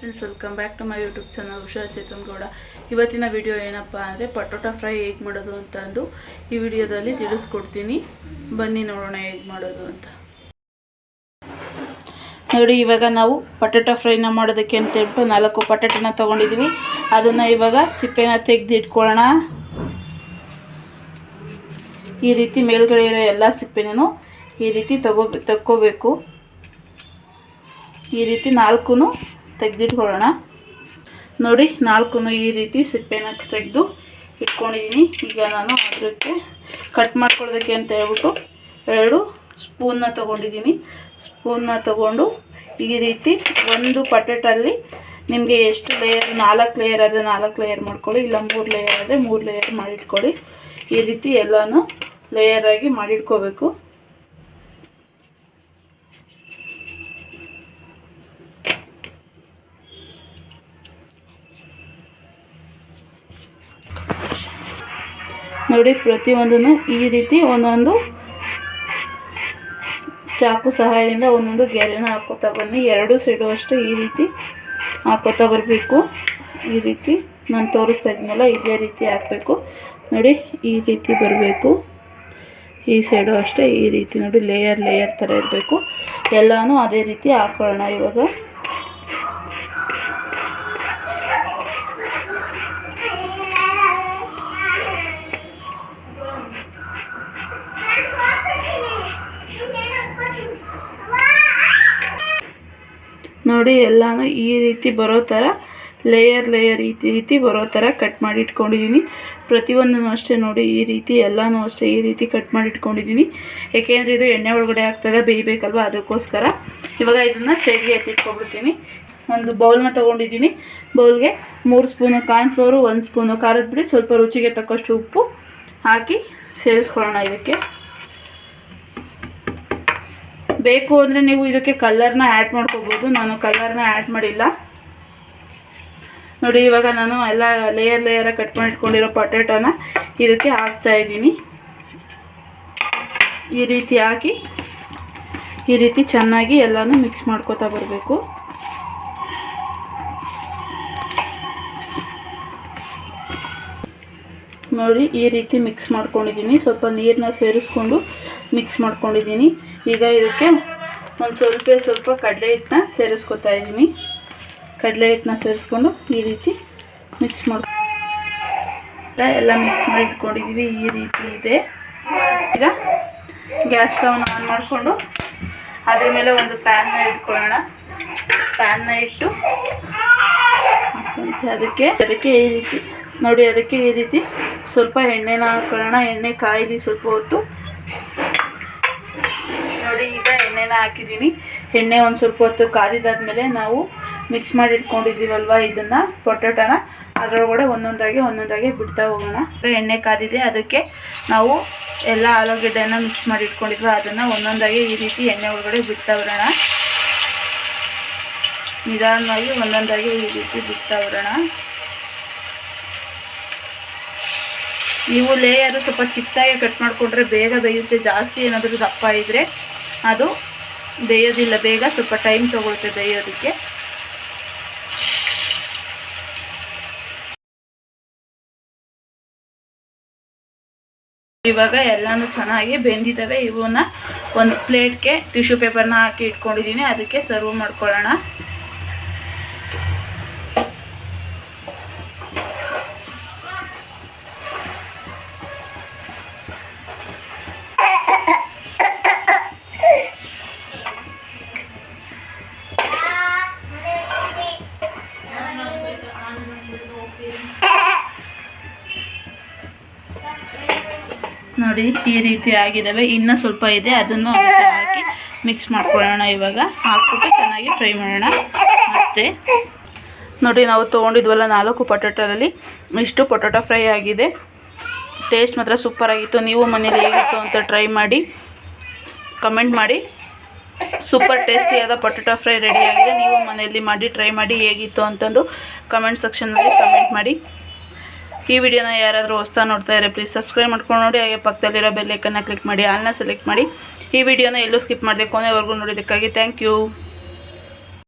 Friends welcome back to my YouTube channel Hushar Chetan Gowda ಇವತ್ತಿನ video ಏನಪ್ಪ ಅಂದರೆ ಪಟೋಟಾ fry ಹೇಗೆ ಮಾಡೋದು ಅಂತ ಅಂದು ಈ ವಿಡಿಯೋದಲ್ಲಿ ತಿಳಿಸ್ಕೊಡ್ತೀನಿ. ಬನ್ನಿ ನೋಡೋಣ ಹೇಗೆ ಮಾಡೋದು ಅಂತ. ನೋಡಿ, ಇವಾಗ ನಾವು ಪಟೋಟಾ ಫ್ರೈನ ಮಾಡೋದಕ್ಕೆ ಅಂತ ಹೇಳ್ಬಿಟ್ಟು ನಾಲ್ಕು ಪಟಾಟನ ತೊಗೊಂಡಿದ್ದೀವಿ ಅದನ್ನು ಇವಾಗ ಸಿಪ್ಪೆನ ತೆಗೆದು ಇಟ್ಕೊಳ್ಳೋಣ ಈ ರೀತಿ ಮೇಲ್ಗಡೆ ಇರೋ ಎಲ್ಲ ಸಿಪ್ಪೆನೂ ಈ ರೀತಿ ತಗೋ ತಕ್ಕೋಬೇಕು. ಈ ರೀತಿ ನಾಲ್ಕು ತೆಗೆದಿಟ್ಕೊಳ್ಳೋಣ. ನೋಡಿ ನಾಲ್ಕು ಈ ರೀತಿ ಸಿಪ್ಪೆನ ತೆಗೆದು ಇಟ್ಕೊಂಡಿದ್ದೀನಿ. ಈಗ ನಾನು ಅದಕ್ಕೆ ಕಟ್ ಮಾಡ್ಕೊಳ್ಳೋದಕ್ಕೆ ಅಂತ ಹೇಳ್ಬಿಟ್ಟು ಎರಡು ಸ್ಪೂನ್ನ ತೊಗೊಂಡಿದ್ದೀನಿ. ಸ್ಪೂನ್ನ ತೊಗೊಂಡು ಈ ರೀತಿ ಒಂದು ಪಟೇಟಲ್ಲಿ ನಿಮಗೆ ಎಷ್ಟು ಲೇಯರ್ ನಾಲ್ಕು ಲೇಯರ್ ಆದರೆ ನಾಲ್ಕು ಲೇಯರ್ ಮಾಡ್ಕೊಳ್ಳಿ, ಇಲ್ಲ ಮೂರು ಲೇಯರ್ ಆದರೆ ಮೂರು ಲೇಯರ್ ಮಾಡಿಟ್ಕೊಳ್ಳಿ. ಈ ರೀತಿ ಎಲ್ಲನೂ ಲೇಯರಾಗಿ ಮಾಡಿಟ್ಕೋಬೇಕು. ನೋಡಿ, ಪ್ರತಿಯೊಂದನ್ನು ಈ ರೀತಿ ಒಂದೊಂದು ಚಾಕು ಸಹಾಯದಿಂದ ಒಂದೊಂದು ಗೆರೆನ ಹಾಕೋತಾ ಬನ್ನಿ. ಎರಡು ಸೈಡು ಅಷ್ಟೇ ಈ ರೀತಿ ಹಾಕೋತಾ ಬರಬೇಕು. ಈ ರೀತಿ ನಾನು ತೋರಿಸ್ತಾ ಇದ್ದೀನಲ್ಲ ಇದೇ ರೀತಿ ಹಾಕಬೇಕು. ನೋಡಿ, ಈ ರೀತಿ ಬರಬೇಕು. ಈ ಸೈಡು ಅಷ್ಟೇ, ಈ ರೀತಿ ನೋಡಿ ಲೇಯರ್ ಲೇಯರ್ ಥರ ಇರಬೇಕು. ಎಲ್ಲನೂ ಅದೇ ರೀತಿ ಹಾಕೊಳ್ಳೋಣ ಇವಾಗ. ನೋಡಿ, ಎಲ್ಲನೂ ಈ ರೀತಿ ಬರೋ ಥರ ಲೇಯರ್ ಲೇಯರ್ ಈ ರೀತಿ ಬರೋ ಥರ ಕಟ್ ಮಾಡಿ ಇಟ್ಕೊಂಡಿದ್ದೀನಿ ಪ್ರತಿಯೊಂದನ್ನು ಅಷ್ಟೇ ನೋಡಿ, ಈ ರೀತಿ ಎಲ್ಲನೂ ಅಷ್ಟೇ ಈ ರೀತಿ ಕಟ್ ಮಾಡಿ ಇಟ್ಕೊಂಡಿದ್ದೀನಿ ಏಕೆಂದರೆ ಇದು ಎಣ್ಣೆ ಒಳಗಡೆ ಹಾಕ್ದಾಗ ಬೇಯಬೇಕಲ್ವ? ಅದಕ್ಕೋಸ್ಕರ ಇವಾಗ ಇದನ್ನು ಸೈಡ್ಗೆ ಎತ್ತಿಟ್ಕೊಬಿಡ್ತೀನಿ. ಒಂದು ಬೌಲ್ನ ತೊಗೊಂಡಿದ್ದೀನಿ ಬೌಲ್ಗೆ ಮೂರು ಸ್ಪೂನು ಕಾರ್ನ್ಫ್ಲೋರು ಒಂದು ಸ್ಪೂನು ಖಾರದ ಪುಡಿ, ಸ್ವಲ್ಪ ರುಚಿಗೆ ತಕ್ಕಷ್ಟು ಉಪ್ಪು ಹಾಕಿ ಸೇರಿಸ್ಕೊಳ್ಳೋಣ ಇದಕ್ಕೆ. ಬೇಕು ಅಂದರೆ ನೀವು ಇದಕ್ಕೆ ಕಲರ್ನ ಆ್ಯಡ್ ಮಾಡ್ಕೋಬೋದು. ನಾನು ಕಲ್ಲರ್ನ ಆ್ಯಡ್ ಮಾಡಿಲ್ಲ. ನೋಡಿ, ಇವಾಗ ನಾನು ಎಲ್ಲ ಲೇಯರ್ ಲೇಯರಾಗಿ ಕಟ್ ಮಾಡಿಟ್ಕೊಂಡಿರೋ ಪೊಟ್ಯಾಟೋನ ಇದಕ್ಕೆ ಹಾಕ್ತಾ ಇದ್ದೀನಿ. ಈ ರೀತಿ ಹಾಕಿ, ಈ ರೀತಿ ಚೆನ್ನಾಗಿ ಎಲ್ಲನೂ ಮಿಕ್ಸ್ ಮಾಡ್ಕೋತಾ ಬರಬೇಕು. ನೋಡಿ, ಈ ರೀತಿ ಮಿಕ್ಸ್ ಮಾಡ್ಕೊಂಡಿದ್ದೀನಿ. ಸ್ವಲ್ಪ ನೀರನ್ನ ಸೇರಿಸ್ಕೊಂಡು ಮಿಕ್ಸ್ ಮಾಡ್ಕೊಂಡಿದ್ದೀನಿ. ಈಗ ಇದಕ್ಕೆ ಒಂದು ಸ್ವಲ್ಪ ಸ್ವಲ್ಪ ಕಡಲೆ ಹಿಟ್ಟನ್ನ ಸೇರಿಸ್ಕೊತಾ ಇದ್ದೀನಿ. ಕಡಲೆ ಹಿಟ್ಟನ್ನ ಸೇರಿಸ್ಕೊಂಡು ಈ ರೀತಿ ಮಿಕ್ಸ್ ಮಾಡಿ ಎಲ್ಲ ಮಿಕ್ಸ್ ಮಾಡಿ ಇಟ್ಕೊಂಡಿದ್ದೀವಿ ಈ ರೀತಿ ಇದೆ. ಈಗ ಗ್ಯಾಸ್ ಸ್ಟವ್ನ ಆನ್ ಮಾಡಿಕೊಂಡು ಅದ್ರ ಮೇಲೆ ಒಂದು ಪ್ಯಾನ್ನ ಇಟ್ಕೊಳ್ಳೋಣ. ಪ್ಯಾನ್ನ ಇಟ್ಟು ಅದಕ್ಕೆ ಅದಕ್ಕೆ ಈ ರೀತಿ ನೋಡಿ ಅದಕ್ಕೆ ಈ ರೀತಿ ಸ್ವಲ್ಪ ಎಣ್ಣೆನ ಹಾಕೊಳ್ಳೋಣ. ಎಣ್ಣೆ ಕಾಯಿಲಿ ಸ್ವಲ್ಪ ಹೊತ್ತು ನೋಡಿ, ಈಗ ಎಣ್ಣೆನ ಹಾಕಿದ್ದೀನಿ. ಎಣ್ಣೆ ಒಂದು ಸ್ವಲ್ಪ ಹೊತ್ತು ಕಾದಿದಾದ್ಮೇಲೆ ನಾವು ಮಿಕ್ಸ್ ಮಾಡಿ ಇಟ್ಕೊಂಡಿದ್ದೀವಲ್ವ ಇದನ್ನು, ಪೊಟ್ಯಾಟೋನ? ಅದರೊಳಗಡೆ ಒಂದೊಂದಾಗಿ ಒಂದೊಂದಾಗಿ ಬಿಡ್ತಾ ಹೋಗೋಣ. ಎಣ್ಣೆ ಕಾದಿದೆ, ಅದಕ್ಕೆ ನಾವು ಎಲ್ಲ ಆಲೂಗೆಡ್ಡೆನ ಮಿಕ್ಸ್ ಮಾಡಿ ಇಟ್ಕೊಂಡಿದ್ವಿ, ಅದನ್ನು ಒಂದೊಂದಾಗಿ ಈ ರೀತಿ ಎಣ್ಣೆ ಒಳಗಡೆ ಬಿಡ್ತಾ ಬರೋಣ. ನಿಧಾನವಾಗಿ ಒಂದೊಂದಾಗಿ ಈ ರೀತಿ ಬಿಡ್ತಾ ಬರೋಣ. ನೀವು ಲೇಯರು ಸ್ವಲ್ಪ ಚಿಕ್ಕದಾಗಿ ಕಟ್ ಮಾಡಿಕೊಂಡ್ರೆ ಬೇಗ ಬೇಯುತ್ತೆ. ಜಾಸ್ತಿ ಏನಾದರೂ ದಪ್ಪ ಇದ್ದರೆ ಅದು ಬೇಯೋದಿಲ್ಲ. ಬೇಗ ಸ್ವಲ್ಪ ಟೈಮ್ ತೊಗೊಳುತ್ತೆ ಬೇಯೋದಕ್ಕೆ. ಇವಾಗ ಎಲ್ಲಾನು ಚೆನ್ನಾಗಿ ಬೆಂದಿದ್ದಾವೆ ಇವನ್ನ ಒಂದು ಪ್ಲೇಟ್ಗೆ ಟಿಶ್ಯೂ ಪೇಪರ್ನ ಹಾಕಿ ಇಟ್ಕೊಂಡಿದ್ದೀನಿ ಅದಕ್ಕೆ ಸರ್ವ್ ಮಾಡ್ಕೊಳ್ಳೋಣ. ನೋಡಿ, ಈ ರೀತಿ ಆಗಿದ್ದಾವೆ ಇನ್ನೂ ಸ್ವಲ್ಪ ಇದೆ, ಅದನ್ನು ಹಾಕಿ ಮಿಕ್ಸ್ ಮಾಡ್ಕೊಳ್ಳೋಣ ಇವಾಗ. ಹಾಕ್ಬಿಟ್ಟು ಚೆನ್ನಾಗಿ ಫ್ರೈ ಮಾಡೋಣ. ಮತ್ತು ನೋಡಿ, ನಾವು ತೊಗೊಂಡಿದ್ವಲ್ಲ ನಾಲ್ಕು ಪೊಟೊಟೋದಲ್ಲಿ. ಇಷ್ಟು ಪೊಟೊಟೊ ಫ್ರೈ ಆಗಿದೆ. ಟೇಸ್ಟ್ ಮಾತ್ರ ಸೂಪರಾಗಿತ್ತು ನೀವು ಮನೇಲಿ ಹೇಗಿತ್ತು ಅಂತ ಟ್ರೈ ಮಾಡಿ ಕಮೆಂಟ್ ಮಾಡಿ. ಸೂಪರ್ ಟೇಸ್ಟಿಯಾದ ಪೊಟೊಟೊ ಫ್ರೈ ರೆಡಿಯಾಗಿದೆ ನೀವು ಮನೆಯಲ್ಲಿ ಮಾಡಿ ಟ್ರೈ ಮಾಡಿ ಹೇಗಿತ್ತು ಅಂತಂದು ಕಮೆಂಟ್ ಸೆಕ್ಷನ್ನಲ್ಲಿ ಕಮೆಂಟ್ ಮಾಡಿ. ಈ ವಿಡಿಯೋನ ಯಾರಾದರೂ ಹೊಸ್ತಾ ನೋಡ್ತಾ ಇದ್ದಾರೆ ಪ್ಲೀಸ್ ಸಬ್ಸ್ಕ್ರೈಬ್ ಮಾಡ್ಕೊಂಡು ನೋಡಿ. ಹಾಗೆ ಪಕ್ಕದಲ್ಲಿರೋ ಬೆಲ್ಲೈಕನ್ನ ಕ್ಲಿಕ್ ಮಾಡಿ ಆಲ್ನ ಸೆಲೆಕ್ಟ್ ಮಾಡಿ. ಈ ವಿಡಿಯೋನ ಎಲ್ಲೂ ಸ್ಕಿಪ್ ಮಾಡಿದೆ ಕೊನೆವರೆಗೂ ನೋಡಿದ್ದಕ್ಕಾಗಿ ಥ್ಯಾಂಕ್ ಯು